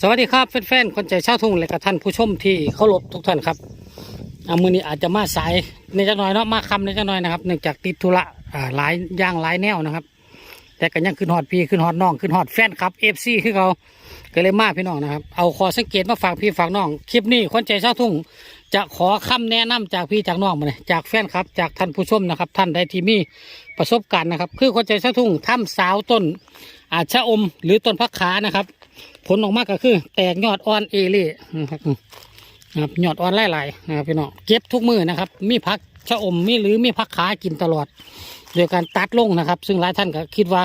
สวัสดีครับแฟนๆคนใจชาวทุ่งและกับท่านผู้ชมที่เคารพทุกท่านครับอามือนี้อาจจะมาสายในจักหน่อยเนาะมาคำในจักหน่อยนะครับเนื่องจากติดธุระอ่าหลายอย่างหลายแนวนะครับ แต่ก็ยังขึ้นฮอดพี่ขึ้นฮอดน้องขึ้นฮอดแฟนครับเอฟซีคือเขาก็เลยมาพี่น้องนะครับเอาคอสังเกตมาฝากพี่ฝากน้องคลิปนี้คนใจชาวทุ่ง จะขอคำแนะนำจากพี่จากน้องมาเลยจากแฟนครับ จากท่านผู้ชมนะครับ ท่านใดที่มีประสบการณ์นะครับ คือคนใจชาทุ่งถ้ำสาวต้น อาชะอม หรือต้นพักขานะครับ ผลออกมาก็คือ แตกยอดอ่อนเอเล่นะครับนะครับยอดอ่อนไล่ๆนะครับพี่น้องเก็บทุกมือนะครับ มีพักชะอมมีหรือมีพักขากินตลอดโดยการตัดลงนะครับ ซึ่งหลายท่านก็คิดว่า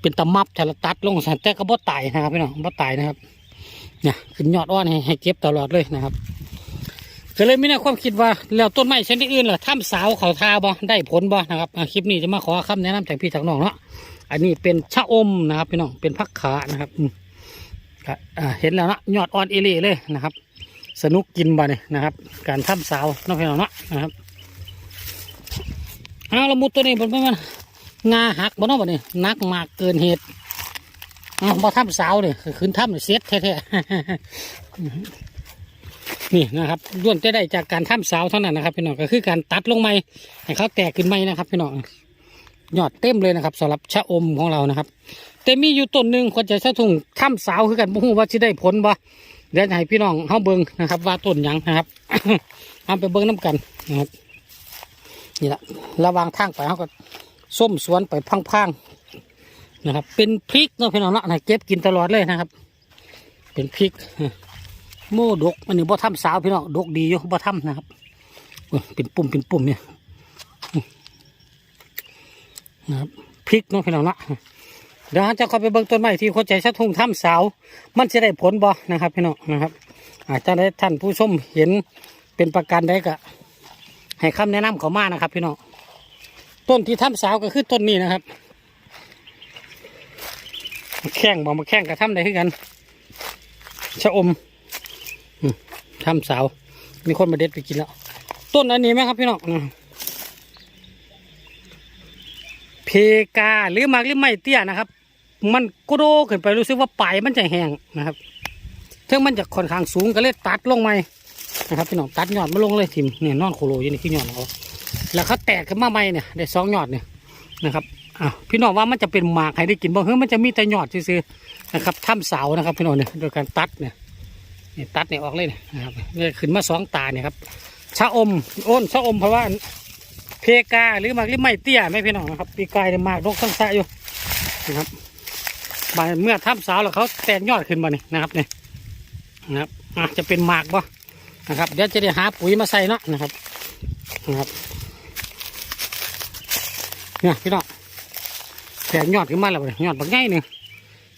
เป็นตะมับแต่ละตัดลงแต่ก็บ่ตายนะครับพี่น้องบ่ตายนะครับเนี่ยขึ้นยอดอ่อนให้เก็บตลอดเลยนะครับ ก็เลยไม่ได้ความคิดว่าแล้วต้นไม้ชนิดอื่นล่ะถ้ำสาวเขาทาบ่ได้ผลบ่นะครับคลิปนี้จะมาขอคำแนะนำจากพี่จากน้องเนาะอันนี้เป็นชะอมนะครับพี่น้องเป็นพักขานะครับเห็นแล้วนะยอดอ่อนเอเล่เลยนะครับ สนุกกินบ่เนี่ยนะครับ การถ้ำสาวน้องพี่น้องเนาะนะครับเอาละมุดตัวนี้บนมันงาหักบ่เนาะบ่เนี่ยนักมากเกินเหตุเอาบ่ถ้ำสาวเนี่ยขึ้นถ้ำเนี่ยเสียดแท้ๆ นี่นะครับล้วนจะได้จากการท่ำสาเท่านั้นนะครับพี่น้องก็คือการตัดลงไม้ให้เขาแตกขึ้นไม้นะครับพี่น้องยอดเต็มเลยนะครับสำหรับชะอมของเรานะครับ แต่มีอยู่ต้นหนึ่งคนจะชะทุ่งท่ำสาคือกันบ่ฮู้ว่าจะได้ผลบ่เดี๋ยวจะให้พี่น้องเฮาเบิ่งนะครับ ว่าต้นหยังนะครับเอาไปเบิ่งน้กันนะครับนี่แหละระวางทางไปเขาก็ส้มสวนไปพังๆนะครับ เป็นพริกเนาะพี่น้องเนาะให้เก็บกินตลอดเลยนะครับ เป็นพริก โม่ดกอันนี้บ่ทำสาวพี่น้องดกดีอยู่บ่ทำนะครับเป็นปุ่มเป็นปุ่มเนี่ยนะครับพริกเนาะพี่น้องนะเดี๋ยวเราจะเข้าไปเบิ่งต้นไม้ที่คนใจชะทุ่งทำสาว มันจะได้ผลบ่นะครับพี่น้องนะครับ อาจจะได้ท่านผู้ชมเห็นเป็นประกันได้ก็ให้คำแนะนำเขามานะครับ พี่น้องต้นที่ทำสาวก็คือต้นนี้นะครับมาแข้งบอกมาแข้งกับทำได้คือกันชะอม ทำเสา มีคนมาเด็ดไปกินแล้ว ต้นอันนี้ไหมครับพี่น้องเพกาหรือมากหรือไม่เตี้ยนะครับ มันกโดขึ้นไปรู้สึกว่าปลายมันจะแห้งนะครับถึงมันจะค่อนข้างสูงก็เลยตัดลงไหมนะครับพี่น้องตัดยอดมาลงเลยทิมเนี่ยนอนโคโลอยู่นี่คือยอดของเขาแล้วเขาแตกขึ้นมาใหม่เนี่ยได้สองยอดเนี่ยนะครับอะพี่น้องว่ามันจะเป็นหมากให้ได้กินบ้างเฮ้ยมันจะมีแต่ยอดซื่อๆนะครับทำเสานะครับพี่น้องเนี่ยโดยการตัดเนี่ย นี่ตัดเนี่ยออกเลยนะครับนี่ขึ้นมาสองตาเนี่ยครับชะอมโอนชะอมเพราะว่าเพกาหรือมากลิไม่เตี้ยไม่พี่น้องนะครับปีกายเนี่ยมากรกทั้งสะอยู่นะครับมาเมื่อทับสาวแล้วเขาแตกยอดขึ้นมานี่นะครับเนี่ยนะครับอะจะเป็นหมากบ่นะครับเดี๋ยวจะได้หาปุ๋ยมาใส่เนาะนะครับนะครับเนี่ยพี่น้องแตกยอดขึ้นมาแล้วเนี่ยยอดแบางง่ายหนึ่ง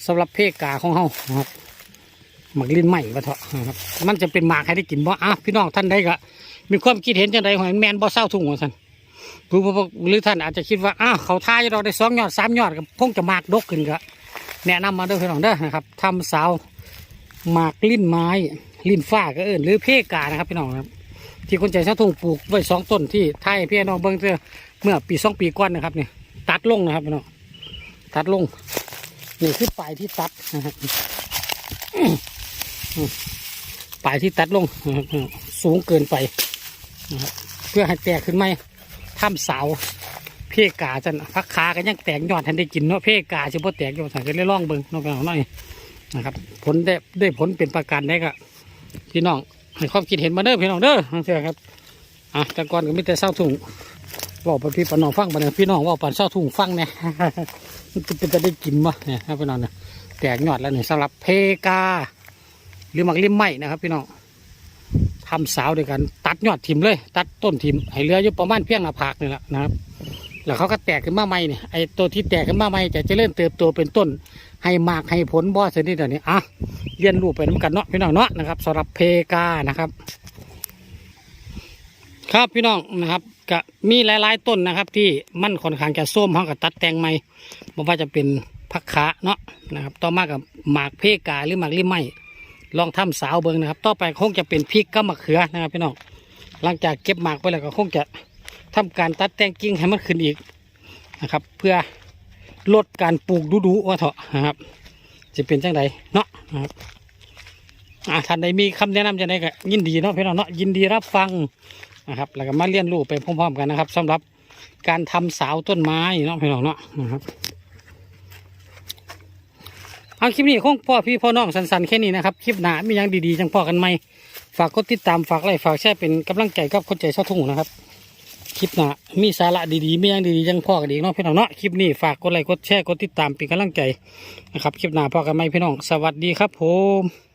สำหรับเพกาของเฮานะครับ หมักลิ้นใหม่มาเถอะครับ มันจะเป็นหมากให้ได้กินบ่อะพี่น้องท่านใดก็มีความคิดเห็นจังใดของแมนบ่เศร้าทุ่งของท่านหรือหรือท่านอาจจะคิดว่าอ้าวเขาทายเราได้สองยอดสามยอดก็คงจะหมากดกขึ้นก็แนะนำมาด้อพี่น้องเด้อนะครับทำสาวหมากลิ้นไม้ลิ้นฟ้าก็เอิญหรือเพกานะครับพี่น้องครับ ที่คนใจชาทุ่งปลูกไว้สองต้นที่ไทยพี่น้องเบิ้งเจอเมื่อปีสองปีก่อนนะครับเนี่ยตัดลงนะครับพี่น้องตัดลงนี่คือปลายที่ตัดนะครับ ปลายที่ตัดลงสูงเกินไปนะครับเพื่อให้แตกขึ้นไหมถ้ำเสาเพกาจันพักขากันยังแตกยอดทันได้กินเนาะเพกาจะพ่แตกยอดทันก็เลยล่องเบิ้งนอกันหน่อยนะครับ ผลได้ได้ผลเป็นประกันได้ก็พี่น้องให้ความคิดเห็นมาเด้อพี่น้องเด้อเชื่อครับอะแต่ก่อนก็มีแต่เศร้าถุงบอกไปพี่ปนน้องฟังไปเนี่ยพี่น้องว่าปันเศร้าถุงฟังเนี่ยมันจะได้กินมั้เนี่ยพี่น้องเนี่ยแตกยอดแล้วเนี่ยสำหรับเพกา หรือหมักลิ้มไหมนะครับพี่น้องทำสาวด้วยกันตัดยอดทิมเลย ตัดต้นทิมให้เหลืออยู่ประมาณเพียงหน้าผากนี่แหละนะครับ แล้วเขาก็แตกขึ้นมาใหม่เนี่ยไอ้ตัวที่แตกขึ้นมาใหม่จะเจริญเติบโตเป็นต้น ให้หมากให้ผลบ่อชนิดเดี๋ยวนี้อะเรียนรู้ไปน้ำกันเนาะพี่น้องเนาะนะครับสำหรับเพกานะครับ ครับพี่น้องนะครับก็มีหลาย ๆ ต้นนะครับ ที่มันค่อนข้างจะส้มเขาก็ตัดแต่งใหม่ไม่ว่าจะเป็นพักขาเนาะนะครับ ต่อมากับหมากเพกาหรือหมากลิมไหม ลองทำสาวเบิงนะครับ ต่อไปคงจะเป็นพริกกับมะเขือนะครับพี่น้องหลังจากเก็บหมากไปแล้วก็คงจะทำการตัดแต่งกิ่งให้มันขึ้นอีกนะครับ เพื่อลดการปลูกดูดูว่าเถอะนะครับ จะเป็นจังไดเนาะนะครับอ่าท่านใดมีคำแนะนำจะไดก็ยินดีเนาะพี่น้องเนาะยินดีรับฟังนะครับ แล้วก็มาเรียนรู้ไปพร้อมๆกันนะครับสำหรับการทำสาวต้นไม้เนาะพี่น้องเนาะนะครับ เอาคลิปนี้คงพ่อพี่พ่อน้องสันๆแค่นี้นะครับ คลิปหน้ามียังดีๆจังพ่อกันไหม ฝากกดติดตามฝากไลค์ฝากแชร์เป็นกำลังใจกับคนใจชาวทุ่งนะครับ คลิปหน้ามีสาระดีๆมียังดีๆจังพ่อกันดีกเนาะพี่น้องเนาะ คลิปนี้ฝากกดไลค์กดแชร์กดติดตามเป็นกำลังใจนะครับ คลิปหน้าพ่อกันไหมพี่น้อง สวัสดีครับผม